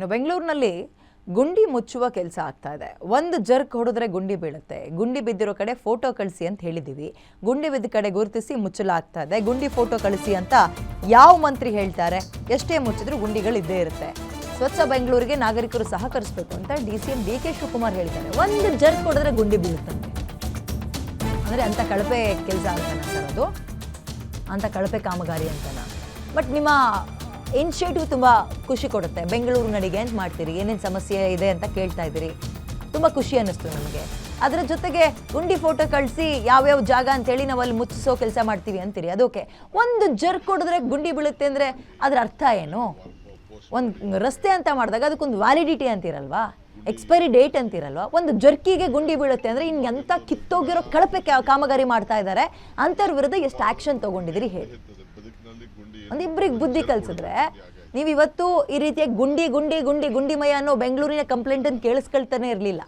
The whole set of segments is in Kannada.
ಇನ್ನು ಬೆಂಗಳೂರಿನಲ್ಲಿ ಗುಂಡಿ ಮುಚ್ಚುವ ಕೆಲಸ ಆಗ್ತಾ ಇದೆ. ಒಂದು ಜರ್ಕ್ ಹೊಡೆದ್ರೆ ಗುಂಡಿ ಬೀಳುತ್ತೆ. ಗುಂಡಿ ಬಿದ್ದಿರೋ ಕಡೆ ಫೋಟೋ ಕಳಿಸಿ ಅಂತ ಹೇಳಿದ್ದೀವಿ ಗುಂಡಿ ಬಿದ್ದ ಕಡೆ ಗುರುತಿಸಿ ಮುಚ್ಚಲಾಗ್ತಾ ಇದೆ. ಗುಂಡಿ ಫೋಟೋ ಕಳಿಸಿ ಅಂತ ಯಾವ ಮಂತ್ರಿ ಹೇಳ್ತಾರೆ? ಎಷ್ಟೇ ಮುಚ್ಚಿದ್ರೂ ಗುಂಡಿಗಳು ಇದ್ದೇ ಇರುತ್ತೆ. ಸ್ವಚ್ಛ ಬೆಂಗಳೂರಿಗೆ ನಾಗರಿಕರು ಸಹಕರಿಸಬೇಕು ಅಂತ D C M D K Shivakumar ಹೇಳ್ತಾರೆ. ಒಂದು ಜರ್ಕ್ ಹೊಡೆದ್ರೆ ಗುಂಡಿ ಬೀಳುತ್ತಂತೆ ಅಂದರೆ ಅಂಥ ಕಳಪೆ ಕೆಲಸ ಅಂತಾನ ಸರ್ ಅದು? ಅಂಥ ಕಳಪೆ ಕಾಮಗಾರಿ ಅಂತನ? ಬಟ್ ನಿಮ್ಮ ಇನಿಷಿಯೇಟಿವ್ ತುಂಬ ಖುಷಿ ಕೊಡುತ್ತೆ. ಬೆಂಗಳೂರು ನಡಿಗೆ ಅಂತ ಮಾಡ್ತೀರಿ. ಏನೇನು ಸಮಸ್ಯೆ ಇದೆ ಅಂತ ಕೇಳ್ತಾ ಇದ್ದೀರಿ. ತುಂಬ ಖುಷಿ ಅನ್ನಿಸ್ತು ನಮಗೆ. ಅದರ ಜೊತೆಗೆ ಗುಂಡಿ ಫೋಟೋ ಕಳಿಸಿ ಯಾವ್ಯಾವ ಜಾಗ ಅಂತೇಳಿ ನಾವು ಅಲ್ಲಿ ಮುಚ್ಚಿಸೋ ಕೆಲಸ ಮಾಡ್ತೀವಿ ಅಂತೀರಿ. ಅದಕ್ಕೆ ಒಂದು ಜರ್ಕ್ ಹೊಡಿದ್ರೆ ಗುಂಡಿ ಬೀಳುತ್ತೆ ಅಂದರೆ ಅದರ ಅರ್ಥ ಏನು? ಒಂದು ರಸ್ತೆ ಅಂತ ಮಾಡಿದಾಗ ಅದಕ್ಕೊಂದು ವ್ಯಾಲಿಡಿಟಿ ಅಂತಿರಲ್ವಾ ಎಕ್ಸ್ಪೈರಿ ಡೇಟ್ ಅಂತಿರಲ್ವಾ? ಒಂದು ಜರ್ಕಿಗೆ ಗುಂಡಿ ಬೀಳುತ್ತೆ ಅಂದರೆ ಇನ್ನು ಎಂಥ ಕಿತ್ತೋಗಿರೋ ಕಳಪೆ ಕಾಮಗಾರಿ ಮಾಡ್ತಾ ಇದ್ದಾರೆ ಅಂಥವ್ರ ವಿರುದ್ಧ ಎಷ್ಟು ಆ್ಯಕ್ಷನ್ ತೊಗೊಂಡಿದ್ದೀರಿ ಹೇಳಿ. ಒಂದಿಬ್ಬರಿಗೆ ಬುದ್ಧಿ ಕಲ್ಸಿದ್ರೆ ನೀವು ಇವತ್ತು ಈ ರೀತಿಯ ಗುಂಡಿ ಗುಂಡಿ ಗುಂಡಿ, ಗುಂಡಿಮಯ ಅನ್ನೋ ಬೆಂಗಳೂರಿನ ಕಂಪ್ಲೇಂಟನ್ನು ಕೇಳಿಸ್ಕೊಳ್ತಾನೆ ಇರಲಿಲ್ಲ.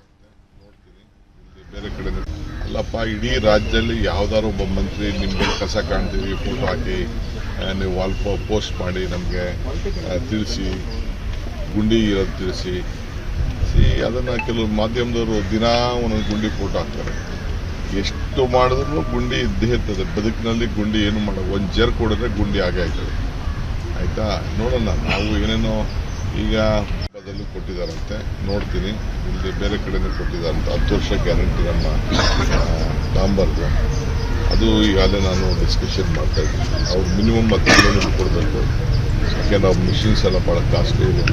ಅಲ್ಲಪ್ಪ, ಇಡೀ ರಾಜ್ಯದಲ್ಲಿ ಯಾವ್ದಾದ್ರು ಒಬ್ಬ ಮಂತ್ರಿ ನಿಮ್ಗೆ ಕಸ ಕಾಣ್ತೀವಿ ಫೋಟೋ ಹಾಕಿ ನೀವು ವಾಲ್ ಪೋಸ್ಟ್ ಮಾಡಿ ನಮಗೆ ತಿಳಿಸಿ, ಗುಂಡಿ ಇರೋದು ತಿಳಿಸಿ ಸಿ ಅದನ್ನು ಕೆಲವು ಮಾಧ್ಯಮದವರು ದಿನಾ ಒಂದೊಂದು ಗುಂಡಿ ಫೋಟೋ ಹಾಕ್ತಾರೆ. ಎಷ್ಟು ಮಾಡಿದ್ರು ಗುಂಡಿ ಇದ್ದೇ ಇರ್ತದೆ. ಬದುಕಿನಲ್ಲಿ ಗುಂಡಿ ಏನು ಮಾಡ ಒಂದು ಜರ್ ಕೊಡಿದ್ರೆ ಗುಂಡಿ ಆಗೇ ಆಯ್ತದೆ ಆಯ್ತಾ? ನೋಡೋಣ. ನಾವು ಏನೇನೋ ಈಗ ಬದಲು ಕೊಟ್ಟಿದ್ದಾರಂತೆ. ನೋಡ್ತೀನಿ. ಇಲ್ಲಿ ಬೇರೆ ಕಡೆನೂ ಕೊಟ್ಟಿದಾರಂತೆ ಹತ್ತು ವರ್ಷ ಗ್ಯಾರಂಟಿ ನಮ್ಮ ಡಾಂಬರ್ದು ಅದು ಈಗಾಗಲೇ ನಾನು ಡಿಸ್ಕಷನ್ ಮಾಡ್ತಾ ಇದ್ದೀನಿ. ಅವ್ರು ಮಿನಿಮಮ್ ಹತ್ತು ಕೊಡಬೇಕು. ಯಾಕೆಂದ್ರೆ ಅವ್ರ ಮಿಷಿನ್ಸ್ ಎಲ್ಲ ಭಾಳ ಕಾಸ್ಟ್ಲಿ ಇದೆ